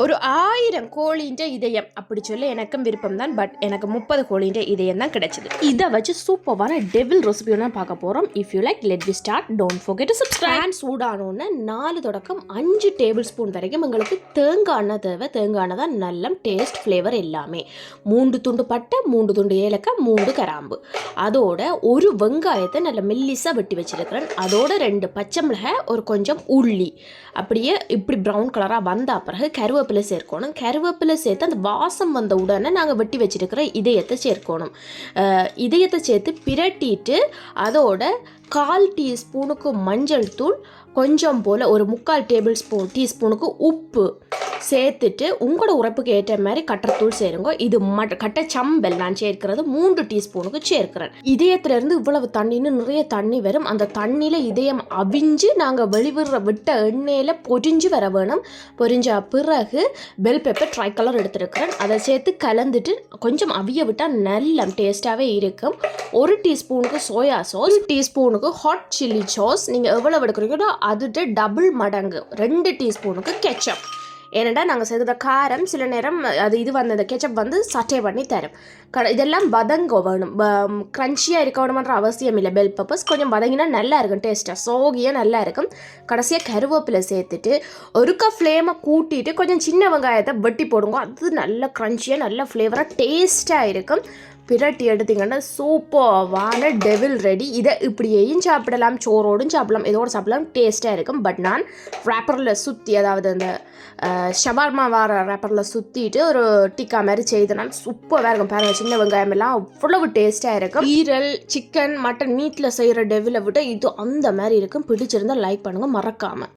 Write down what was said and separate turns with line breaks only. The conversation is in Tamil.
ஒரு ஆயிரம் கோழின்ற இதயம். அப்படி சொல்ல எனக்கும் விருப்பம் தான் பட் எனக்கு முப்பது கோழின்ற இதயம் தான் கிடைச்சது. இதை வச்சு சூப்பரான டெவில் ரெசிபி ஒன்று பார்க்க போகிறோம் if you like let we start don't forget ஸ்ட்ரான் சூடானோன்னு நாலு தொடக்கம் அஞ்சு டேபிள் ஸ்பூன் வரைக்கும் எங்களுக்கு தேங்காய் எண்ணெய் தேவை. தேங்காய் எண்ணெய் தான் நல்ல டேஸ்ட் ஃப்ளேவர் எல்லாமே. மூன்று துண்டு பட்டை மூன்று துண்டு ஏலக்காய் மூன்று கராம்பு. அதோட ஒரு வெங்காயத்தை நல்ல மெல்லிஸாக வெட்டி வச்சிருக்கிறேன். அதோட ரெண்டு பச்சை மிளகாய் ஒரு கொஞ்சம் உள்ளி. அப்படியே இப்படி ப்ரௌன் கலராக வந்த பிறகு கருவேப்பிலை சேர்க்கணும். கருவேப்பிலை சேர்த்து அந்த வாசம் வந்த உடனே நாங்கள் வெட்டி வச்சுருக்கிற இதயத்தை சேர்க்கணும். அஹ் இதயத்தை சேர்த்து பிரட்டிட்டு அதோட கால் டீஸ்பூனுக்கு மஞ்சள் தூள் கொஞ்சம் போல் ஒரு முக்கால் டேபிள் ஸ்பூன் டீஸ்பூனுக்கு உப்பு சேர்த்துட்டு உங்களோட உறப்புக்கு ஏற்ற மாதிரி கட்டத்தூள் சேருங்க. இது மட் கட்ட சம்பல் நான் சேர்க்கிறது மூன்று டீஸ்பூனுக்கு சேர்க்கிறேன். இதயத்துல இருந்து இவ்வளவு தண்ணின்னு நிறைய தண்ணி வரும். அந்த தண்ணியில் இதயம் அவிஞ்சு நாங்கள் வெளிவிடுற விட்ட எண்ணெயில் பொரிஞ்சு வர வேணும். பொரிஞ்ச பிறகு பெல் பெப்பர் ட்ரை கலர் எடுத்துருக்கிறேன். அதை சேர்த்து கலந்துட்டு கொஞ்சம் அவிய விட்டால் நல்ல டேஸ்ட்டாகவே இருக்கும். ஒரு டீஸ்பூனுக்கு சோயா சாஸ் டீஸ்பூனுக்கு ஹாட் சில்லி சாஸ் நீங்கள் எவ்வளோ எடுக்கிறீங்களோ அதுட்டு டபுள் மடங்கு. ரெண்டு டீஸ்பூனுக்கு கெச்சப் ஏனென்றால் நாங்கள் செய்த காரம் சில நேரம் அது இது வந்து அந்த கெச்சப் வந்து சட்டை பண்ணி தரும். க இதெல்லாம் வதங்க வேணும் க்ரன்ச்சியாக இருக்க வேணுமன்ற அவசியம் இல்லை. பெல் பப்பர்ஸ் கொஞ்சம் வதங்கினா நல்லா இருக்கும் டேஸ்ட்டாக சோகியாக நல்லா இருக்கும். கடைசியாக கருவேப்பிலை சேர்த்துட்டு ஒருக்கா ஃப்ளேமை கூட்டிட்டு கொஞ்சம் சின்ன வெங்காயத்தை வெட்டி போடுங்க. அது நல்ல க்ரன்ச்சியாக நல்ல ஃப்ளேவராக டேஸ்ட்டாக இருக்கும். பிரட்டி எடுத்தீங்கன்னா சூப்பர்வான டெவில் ரெடி இதை இப்படியேயும் சாப்பிடலாம் சோறோடும் சாப்பிடலாம் இதோடு சாப்பிடலாம் டேஸ்ட்டாக இருக்கும். பட் நான் ரேப்பரில் சுற்றி அதாவது அந்த ஷவர்மா வார ரேப்பரில் சுற்றிட்டு ஒரு டிக்கா மாதிரி செய்தனால் சூப்பராக இருக்கும். பாருங்கள் சின்ன வெங்காயம் எல்லாம் அவ்வளவு டேஸ்ட்டாக இருக்கும். ஈரல் சிக்கன் மட்டன் மீட்டில் செய்கிற டெவிலை விட இது அந்த மாதிரி இருக்கும். பிடிச்சிருந்தா லைக் பண்ணுங்கள் மறக்காமல்